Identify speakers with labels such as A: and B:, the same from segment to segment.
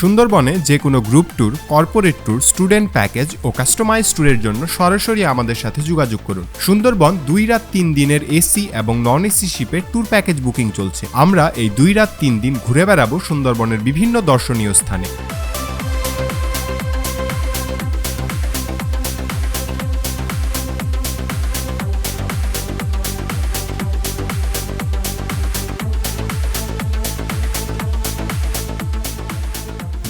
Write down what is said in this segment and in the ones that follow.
A: সুন্দরবনে যে কোনো group tour, corporate tour, student package ও কাস্টমাইজ ট্যুরের জন্য সরাসরি আমাদের সাথে যোগাযোগ করুন। সুন্দরবন দুই রাত তিন দিনের এসি এবং নন এসি শিপে ট্যুর প্যাকেজ বুকিং চলছে। আমরা এই দুই রাত তিন দিন ঘুরে বেড়াবো সুন্দরবনের বিভিন্ন দর্শনীয় স্থানে।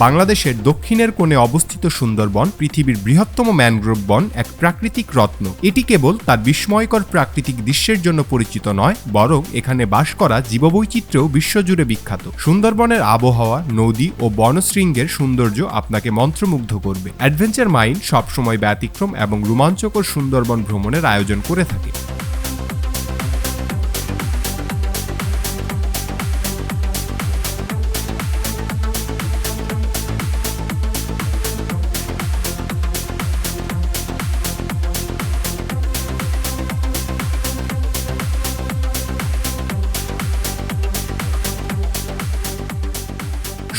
A: বাংলাদেশের দক্ষিণের কোণে অবস্থিত সুন্দরবন পৃথিবীর বৃহত্তম ম্যানগ্রোভ বন এক প্রাকৃতিক রত্ন। এটি কেবল তার বিস্ময়কর প্রাকৃতিক দৃশ্যের জন্য পরিচিত নয়, বরং এখানে বাস করা জীববৈচিত্র্যও বিশ্বজুড়ে বিখ্যাত। সুন্দরবনের আবহাওয়া, নদী ও বনশৃঙ্গের সৌন্দর্য আপনাকে মন্ত্রমুগ্ধ করবে। অ্যাডভেঞ্চার মাইন্ড সবসময় ব্যতিক্রম এবং রোমাঞ্চকর সুন্দরবন ভ্রমণের আয়োজন করে থাকে।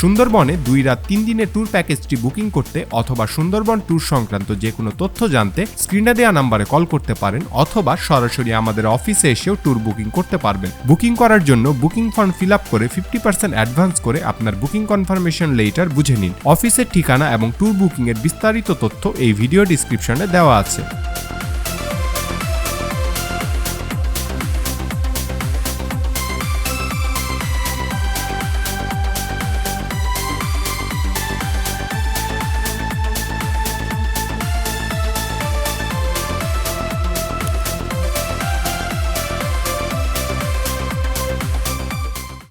A: সুন্দরবনে দুই রাত তিন দিনের ট্যুর প্যাকেজটি বুকিং করতে অথবা সুন্দরবন ট্যুর সংক্রান্ত যে কোনো তথ্য জানতে স্ক্রিনে দেওয়া নাম্বারে কল করতে পারেন অথবা সরাসরি আমাদের অফিসে এসেও ট্যুর বুকিং করতে পারবেন। বুকিং করার জন্য বুকিং ফর্ম ফিল আপ করে ফিফটি পার্সেন্ট অ্যাডভান্স করে আপনার বুকিং কনফার্মেশন লেটার বুঝে নিন। অফিসের ঠিকানা এবং ট্যুর বুকিংয়ের বিস্তারিত তথ্য এই ভিডিও ডিসক্রিপশনে দেওয়া আছে।